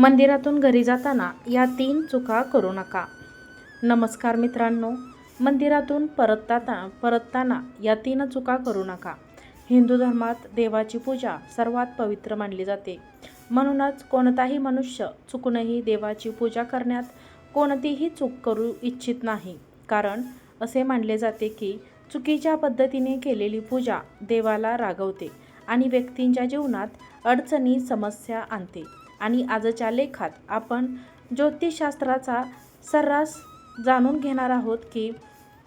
मंदिरातून घरी जाताना या तीन चुका करू नका. नमस्कार मित्रांनो मंदिरातून परतताना परतताना या तीन चुका करू नका. हिंदू धर्मात देवाची पूजा सर्वात पवित्र मानली जाते. म्हणूनच कोणताही मनुष्य चुकूनही देवाची पूजा करण्यात कोणतीही चूक करू इच्छित नाही. कारण असे मानले जाते की चुकीच्या पद्धतीने केलेली पूजा देवाला रागवते आणि व्यक्तींच्या जीवनात अडचणी समस्या आणते. आणि आजच्या लेखात आपण ज्योतिषशास्त्राचा सर्रास जाणून घेणार आहोत की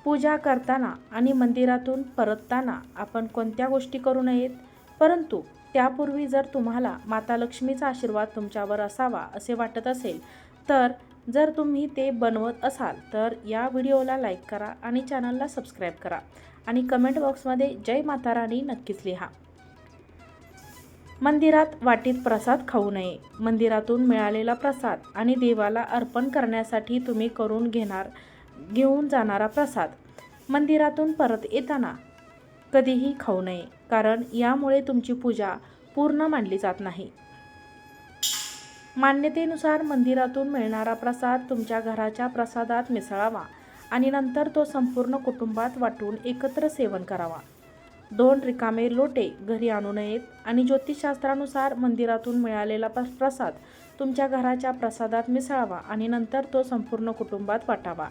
पूजा करताना आणि मंदिरातून परतताना आपण कोणत्या गोष्टी करू नयेत? परंतु त्यापूर्वी जर तुम्हाला माता लक्ष्मीचा आशीर्वाद तुमच्यावर असावा असे वाटत असेल तर जर तुम्ही ते बनवत असाल तर या व्हिडिओला लाईक करा आणि चॅनलला सबस्क्राईब करा. आणि कमेंट बॉक्समध्ये जय माता राणी नक्कीच लिहा. मंदिरात वाटीत प्रसाद खाऊ नये. मंदिरातून मिळालेला प्रसाद आणि देवाला अर्पण करण्यासाठी तुम्ही करून घेणार घेऊन जाणारा प्रसाद. मंदिरातून परत येताना कधीही खाऊ नये कारण यामुळे तुमची पूजा पूर्ण मानली जात नाही. मान्यतेनुसार मंदिरातून मिळणारा प्रसाद तुमच्या घराच्या प्रसादात मिसळावा आणि नंतर तो संपूर्ण कुटुंबात वाटून एकत्र सेवन करावा. दोन रिकामे लोटे घरी आणू नयेत आणि ज्योतिषशास्त्रानुसार मंदिरातून मिळालेला प्रसाद तुमच्या घराच्या प्रसादात मिसळावा आणि नंतर तो संपूर्ण कुटुंबात वाटावा.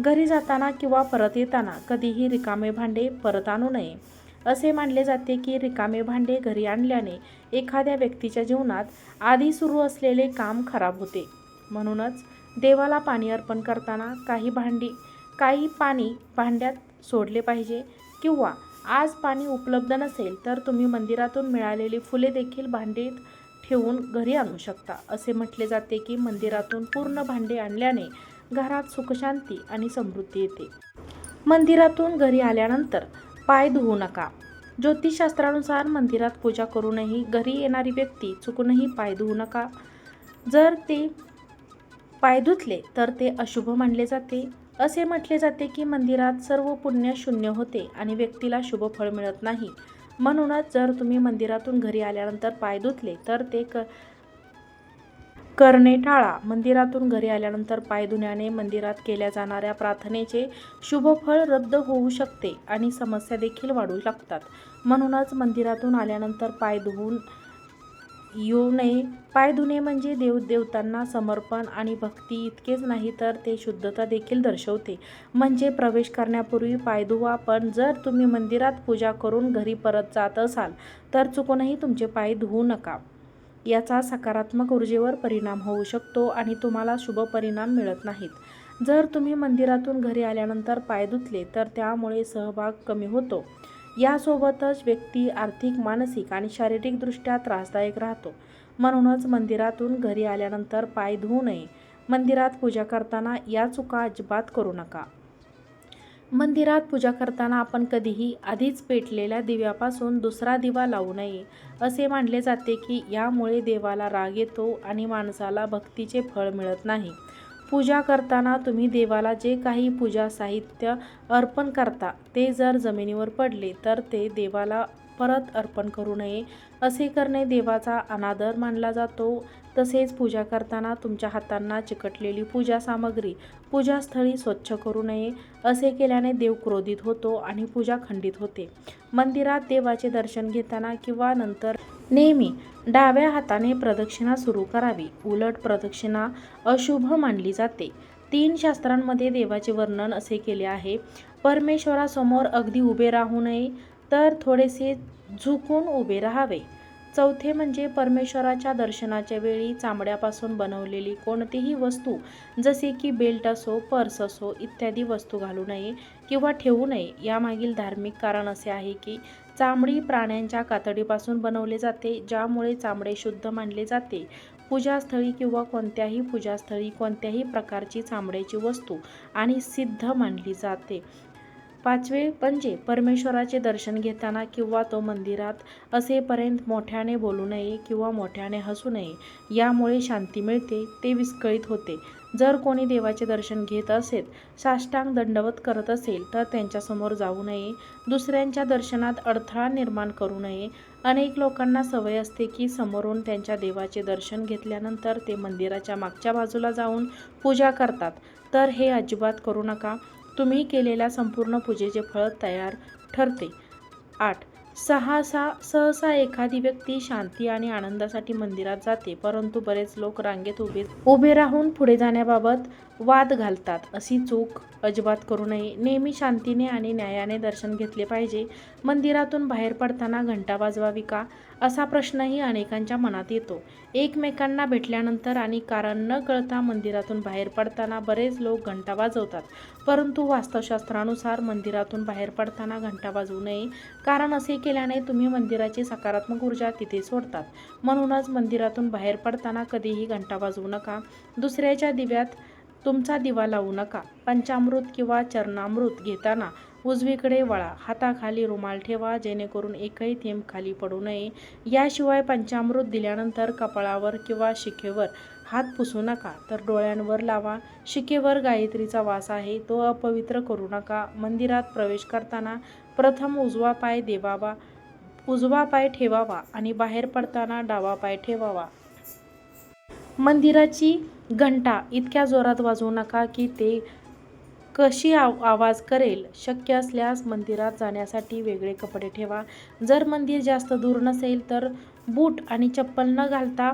घरी जाताना किंवा परत येताना कधीही रिकामे भांडे परत आणू नये. असे मानले जाते की रिकामे भांडे घरी आणल्याने एखाद्या व्यक्तीच्या जीवनात आधी सुरू असलेले काम खराब होते. म्हणूनच देवाला पाणी अर्पण करताना काही भांडी काही पाणी भांड्यात सोडले पाहिजे किंवा आज पाणी उपलब्ध नसेल तर तुम्ही मंदिरातून मिळालेली फुले देखील भांडीत ठेवून घरी आणू शकता. असे म्हटले जाते की मंदिरातून पूर्ण भांडे आणल्याने घरात सुखशांती आणि समृद्धी येते. मंदिरातून घरी आल्यानंतर पाय धुवू नका. ज्योतिषशास्त्रानुसार मंदिरात पूजा करूनही घरी येणारी व्यक्ती चुकूनही पाय धुवू नका. जर ते पाय धुतले तर ते अशुभ मानले जाते. असे म्हटले जाते की मंदिरात सर्व पुण्य शून्य होते आणि व्यक्तीला शुभ फळ मिळत नाही. म्हणूनच जर तुम्ही मंदिरातून घरी आल्यानंतर पाय धुतले तर ते क करणे टाळा. मंदिरातून घरी आल्यानंतर पाय धुण्याने मंदिरात केल्या जाणाऱ्या प्रार्थनेचे शुभफळ रद्द होऊ शकते आणि समस्या देखील वाढू लागतात. म्हणूनच मंदिरातून आल्यानंतर पाय धुवून येऊ नये. पाय धुणे म्हणजे देव देवतांना समर्पण आणि भक्ती. इतकेच नाही तर ते शुद्धता देखील दर्शवते. म्हणजे प्रवेश करण्यापूर्वी पाय धुवा पण जर तुम्ही मंदिरात पूजा करून घरी परत जात असाल तर चुकूनही तुमचे पाय धुवू नका. याचा सकारात्मक ऊर्जेवर परिणाम होऊ शकतो आणि तुम्हाला शुभ परिणाम मिळत नाहीत. जर तुम्ही मंदिरातून घरी आल्यानंतर पाय धुतले तर त्यामुळे सहभाग कमी होतो. यासोबतच व्यक्ती आर्थिक मानसिक आणि शारीरिकदृष्ट्या त्रासदायक राहतो. म्हणूनच मंदिरातून घरी आल्यानंतर पाय धुवू नये. मंदिरात पूजा करताना या चुका अजिबात करू नका. मंदिरात पूजा करताना आपण कधीही आधीच पेटलेल्या दिव्यापासून दुसरा दिवा लावू नये असे मानले जाते की यामुळे देवाला राग येतो आणि माणसाला भक्तीचे फळ मिळत नाही. पूजा करताना तुम्ही देवाला जे काही पूजा साहित्य अर्पण करता ते जर जमिनीवर पडले तर ते देवाला परत अर्पण करू नये. असे करणे देवाचा अनादर मानला जातो. तसेच पूजा करताना तुमच्या हातांना चिकटलेली पूजा सामग्री पूजास्थळी स्वच्छ करू नये असे केल्याने देव क्रोधित होतो आणि पूजा खंडित होते. मंदिरात देवाचे दर्शन घेताना किंवा नंतर नेहमी डाव्या हाताने प्रदक्षिणा सुरू करावी. उलट प्रदक्षिणा अशुभ मानली जाते. तीन शास्त्रांमध्ये देवाचे वर्णन असे केले आहे परमेश्वरासमोर अगदी उभे राहू नये तर थोडेसे झुकून उभे राहावे. चौथे म्हणजे परमेश्वराच्या दर्शनाच्या वेळी चामड्यापासून बनवलेली कोणतीही वस्तू जसे की बेल्ट असो पर्स असो इत्यादी वस्तू घालू नये किंवा ठेवू नये यामागील धार्मिक कारण असे आहे की चामडी प्राण्यांच्या कातडीपासून बनवले जाते ज्यामुळे चामडे शुद्ध मानले जाते. पूजास्थळी किंवा कोणत्याही पूजास्थळी कोणत्याही प्रकारची चामड्याची वस्तू आणि सिद्ध मानली जाते. पाचवे म्हणजे परमेश्वराचे दर्शन घेताना किंवा तो मंदिरात असेपर्यंत मोठ्याने बोलू नये किंवा मोठ्याने हसू नये यामुळे शांती मिळते ते विस्कळीत होते. जर कोणी देवाचे दर्शन घेत असेल साष्टांग दंडवत करत असेल तर त्यांच्यासमोर जाऊ नये दुसऱ्यांच्या दर्शनात अडथळा निर्माण करू नये. अनेक लोकांना सवय असते की समोरून त्यांच्या देवाचे दर्शन घेतल्यानंतर ते मंदिराच्या मागच्या बाजूला जाऊन पूजा करतात. तर हे अजिबात करू नका. तुम्ही केलेल्या संपूर्ण पूजेचे फळ तयार ठरते. आठ. सहसा सहसा एखादी व्यक्ती शांती आणि आनंदासाठी मंदिरात जाते परंतु बरेच लोक रांगेत उभे उभे राहून पुढे जाण्याबाबत वाद घालतात अशी चूक अजिबात करू नये. नेहमी शांतीने आणि न्यायाने दर्शन घेतले पाहिजे. मंदिरातून बाहेर पडताना घंटा वाजवावी का? असा प्रश्नही अनेकांच्या मनात येतो. एकमेकांना भेटल्यानंतर आणि कारण न कळता मंदिरातून बाहेर पडताना बरेच लोक घंटा वाजवतात. परंतु वास्तवशास्त्रानुसार मंदिरातून बाहेर पडताना घंटा वाजवू नये. कारण असे केल्याने तुम्ही मंदिराची सकारात्मक ऊर्जा तिथे सोडतात. म्हणूनच मंदिरातून बाहेर पडताना कधीही घंटा वाजवू नका. दुसऱ्याच्या दिव्यात तुमचा दिवा लावू नका. पंचामृत किंवा चरणामृत घेताना उजवीकडे वळा. हाताखाली रुमाल ठेवा जेणेकरून एकही थेंब खाली पडू नये. याशिवाय पंचामृत दिल्यानंतर कपाळावर किंवा शिखेवर हात पुसू नका तर डोळ्यांवर लावा. शिकेवर गायत्रीचा वास आहे तो अपवित्र करू नका. मंदिरात प्रवेश करताना प्रथम उजवा पाय देवावा. उजवा पाय ठेवावा आणि बाहेर पडताना डावा पाय ठेवावा. मंदिराची घंटा इतक्या जोरात वाजवू नका की ते कशी आव आवाज करेल. शक्य असल्यास मंदिरात जाण्यासाठी वेगळे कपडे ठेवा. जर मंदिर जास्त दूर नसेल तर बूट आणि चप्पल न घालता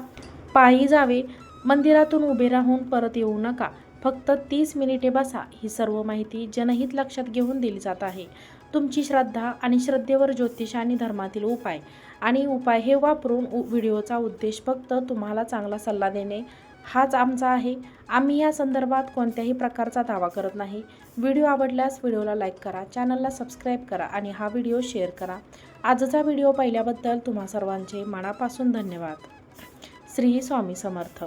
पायी जावे. मंदिरातून उभे राहून परत येऊ नका. फक्त तीस मिनिटे बसा. ही सर्व माहिती जनहित लक्षात घेऊन दिली जात आहे. तुमची श्रद्धा आणि श्रद्धेवर ज्योतिष आणि धर्मातील उपाय. आणि उपाय हे वापरून उ- व्हिडिओचा उद्देश फक्त तुम्हाला चांगला सल्ला देणे हाच आमचा आहे. आम्ही या संदर्भात कोणत्याही प्रकारचा दावा करत नाही. व्हिडिओ आवडल्यास व्हिडिओला लाईक करा चॅनलला सबस्क्राईब करा आणि हा व्हिडिओ शेअर करा. आजचा व्हिडिओ पाहिल्याबद्दल तुम्हा सर्वांचे मनापासून धन्यवाद. श्री स्वामी समर्थ.